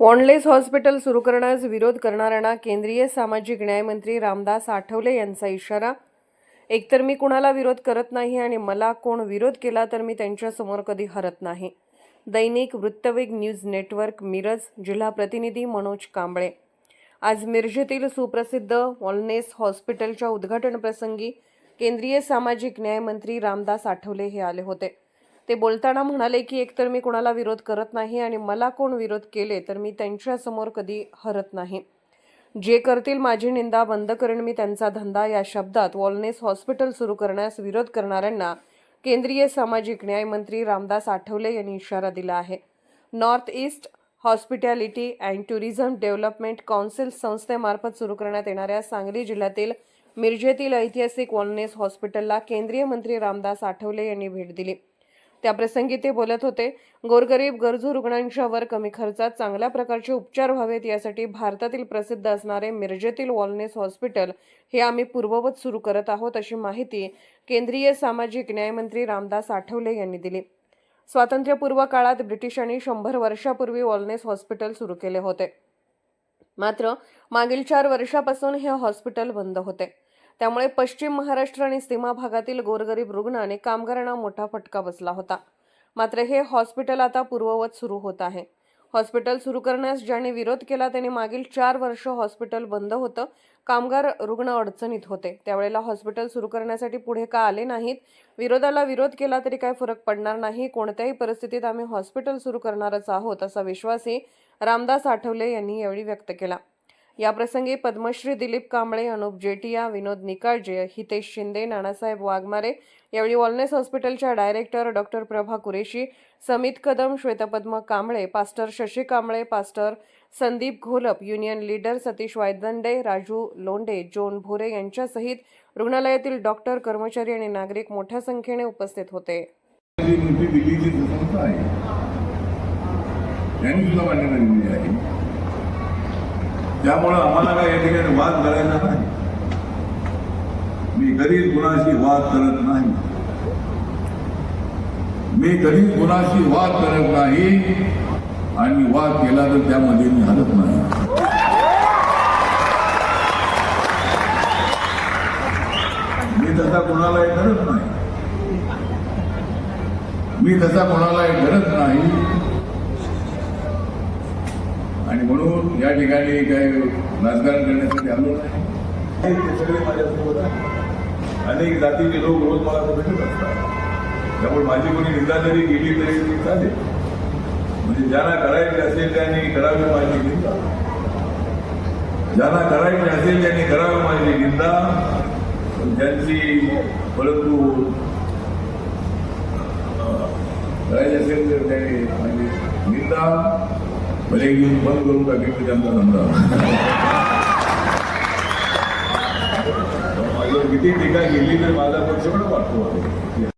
वॉनलेस hospital सुरू करण्यास विरोध करणाऱ्यांना केंद्रीय सामाजिक न्यायमंत्री रामदास आठवले यांचा इशारा. एकतर मी कुणाला विरोध करत नाही आणि मला कोण विरोध केला तर मी त्यांच्यासमोर कधी हरत नाही. दैनिक वृत्तवेग न्यूज नेटवर्क मिरज जिल्हा प्रतिनिधी मनोज कांबळे. आज मिरजेतील सुप्रसिद्ध वॉलनेस हॉस्पिटलच्या उद्घाटनप्रसंगी केंद्रीय सामाजिक न्यायमंत्री रामदास आठवले हे आले होते. ते बोलताना म्हणाले की एकतर मी कुणाला विरोध करत नाही आणि मला कोण विरोध केले तर मी त्यांच्यासमोर कधी हरत नाही. जे करतील माझी निंदा बंद करेन मी त्यांचा धंदा या शब्दात वॉलनेस हॉस्पिटल सुरू करण्यास विरोध करणाऱ्यांना केंद्रीय सामाजिक न्याय मंत्री रामदास आठवले यांनी इशारा दिला आहे. North east hospitality and tourism development council संस्थेमार्फत सुरू करण्यात येणाऱ्या सांगली जिल्ह्यातील मिरजेतील ऐतिहासिक वॉलनेस हॉस्पिटलला केंद्रीय मंत्री रामदास आठवले यांनी भेट दिली. त्याप्रसंगी ते बोलत होते गोरगरीब गरजू रुग्णांच्यावर कमी खर्चात चांगल्या प्रकारचे उपचार व्हावेत यासाठी भारतातील प्रसिद्ध असणारे मिरजेतील वॉलनेस हॉस्पिटल हे आम्ही पूर्ववत सुरू करत आहोत अशी माहिती केंद्रीय सामाजिक न्यायमंत्री रामदास आठवले यांनी दिली. स्वातंत्र्यपूर्व काळात ब्रिटिशांनी शंभर वर्षापूर्वी वॉलनेस हॉस्पिटल सुरू केले होते. मात्र मागील चार वर्षापासून हे हॉस्पिटल बंद होते. त्यामुळे पश्चिम महाराष्ट्र आणि सीमा भागातील गोरगरीब रुग्ण आणि कामगारांना मोठा फटका बसला होता. मात्र हे हॉस्पिटल आता पूर्ववत सुरू होत आहे. हॉस्पिटल सुरू करण्यास ज्यांनी विरोध केला त्याने मागील चार वर्ष हॉस्पिटल बंद होतं. कामगार रुग्ण अडचणीत होते. त्यावेळेला हॉस्पिटल सुरू करण्यासाठी पुढे का आले नाहीत? विरोधाला विरोध केला तरी काय फरक पडणार नाही? कोणत्याही परिस्थितीत आम्ही हॉस्पिटल सुरू करणारच आहोत असा विश्वासही रामदास आठवले यांनी यावेळी व्यक्त केला. याप्रसंगी पद्मश्री दिलीप कांबळे अनुप जेटिया विनोद निकाळजे हितेश शिंदे नानासाहेब वाघमारे यावेळी वॉलनेस हॉस्पिटलच्या director doctor Prabha Qureshi Samit Kadam Shwetpadma Kamble pastor Shashi Kamble pastor Sandeep Gholap union leader Satish Waydande Raju Londe Jon Bhore यांच्यासहित रुग्णालयातील डॉक्टर कर्मचारी आणि नागरिक मोठ्या संख्येने उपस्थित होते. जी मोठी दिल्लीची संस्था आहे. त्यामुळं आम्हाला काय या ठिकाणी वाद करायचा नाही. मी कधीच कुणाशी वाद करत नाही. मी कधीच कुणाशी वाद करत नाही आणि वाद केला तर त्यामध्ये मी हलत नाही. मी तसा कुणालाही करत नाही. मी तसा कोणालाही करत नाही. आणि म्हणून या ठिकाणी काही राजकारण करण्यासाठी आलो नाही. ते सगळे माझ्यासोबत आहे अनेक जातीचे लोक रोज मला भेटत असतात. त्यामुळे माझी कोणी निंदा जरी गेली तरी ती चालेल. म्हणजे ज्यांना करायचे असेल त्यांनी करावी माझी निंदा. ज्यांना करायचे असेल त्यांनी करावी माझी निंदा. ज्यांची परंतु करायचे असेल तर त्याने म्हणजे निंदा. भले घेऊन बंद करून टाकेल म्हणजे तर त्यांचा धंदा माझ्यावर किती टीका गेली तर माझा पक्ष पण वाटतो